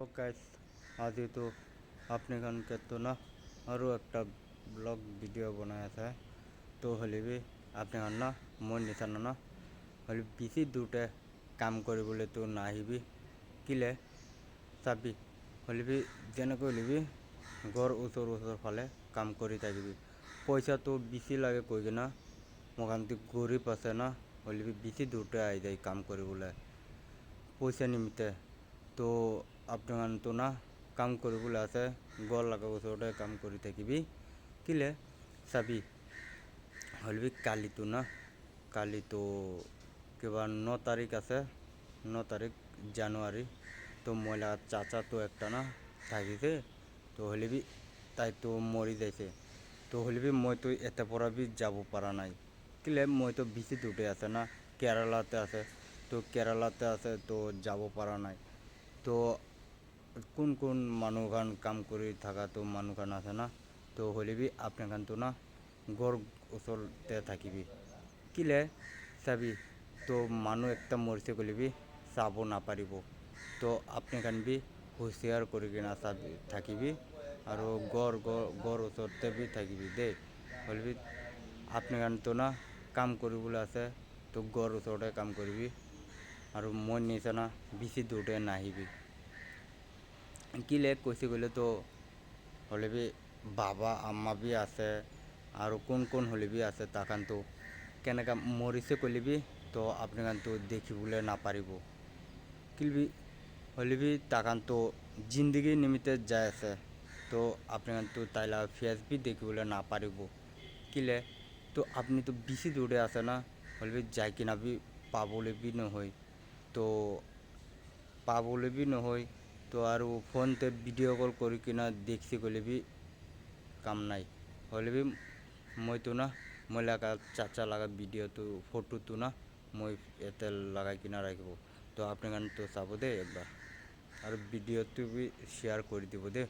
Guys আজি তো খানকে তো না আরও একটা ব্লগ ভিডিও বনাই আছে তো হলে বি আপনি খান না মই নিচান না হলে বেছি দূৰতে কাম কৰিবলৈ তো নাহিবি কিলে চাবি হলে বি যেনেকৈ হলে বি ঘৰ ওচৰ ওচৰ ফালে কাম কৰি থাকিবি পইচাটো বেছি লাগে কৈ কিনা মোকান্তি গৰীব আছে না হলে বি বেছি দূৰতে আহি যায় কাম কৰিবলৈ পইচা নিমিত্তে তো আপোনালোকে না কাম কৰিবলৈ আছে। গড় লগা ওচৰতে কাম কৰি থাকিবি। কিলে? চাবি হ'লে কালিতো না কালি কালিতো কিবা ন তাৰিখ আছে। ন তাৰিখ জানুৱাৰী। তো মহিলা চাচাতো একটা না থাকিছে। তো হ'লে বি তাইতো মৰি যাইছে। তো হ'লে বি মইতো এতে পৰা বি যাব পৰা নাই। কিলে? মইতো বেছি দূৰতে আছে না। কেৰালাতে আছে। তো কেৰালাতে আছে, তো যাব পৰা নাই। তো কোন কোন মানুহখান কাম কৰি থকাটো মানুহখান আছে না, তো হ'লে বি আপোনাখানতো না গড় ওচৰতে থাকিবি। কিলে চাবি? তো মানুহ একটা মৰিছে ক'লে বি চাব নাপাৰিব তো আপোনাখান বি হুঁচিয়াৰ কৰি কিনা চাবি থাকিবি আৰু গড় গড় গড় ওচৰতে বি থাকিবি দেই হ'লে বি আপোনাখানতো না কাম কৰিবলৈ আছে, তো গড় ওচৰতে কাম কৰিবি। আৰু মই নিচিনা বেছি দূৰতে নাহিবি। কিলে কৈছে গ'লে তো হ'লে বি বাবা, আম্মা বি আছে আৰু কোন কোন হ'লে বি আছে তাহাঁতো কেনেকৈ মৰিছে ক'লে বি তো আপোনালোকেতো দেখিবলৈ নাপাৰিব। কিলবি হ'লে বি তাহাঁতো জিন্দগী নিমিত্তে যাই আছে, তো আপোনালোকেতো তাইলা ফেচ বি দেখিবলৈ নাপাৰিব। কিলে, তো আপুনিতো বেছি দূৰে আছে না হ'লে বি যাই কিনা বি পাবলৈ বি নহয়। তো পাবলৈ বি নহয় তো আৰু ফোনতে ভিডিঅ' কল কৰি কিনা দেখছি গ'লে বি কাম নাই। হ'লে বি মইতো না, মই লাগা চাচা লাগা ভিডিঅ'টো ফটোটো না, মই ইয়াতে লগাই কিনা ৰাখিব তো আপোনালোকে চাব দেই একবাৰ আৰু ভিডিঅ'টো বি শ্বেয়াৰ কৰি দিব দেই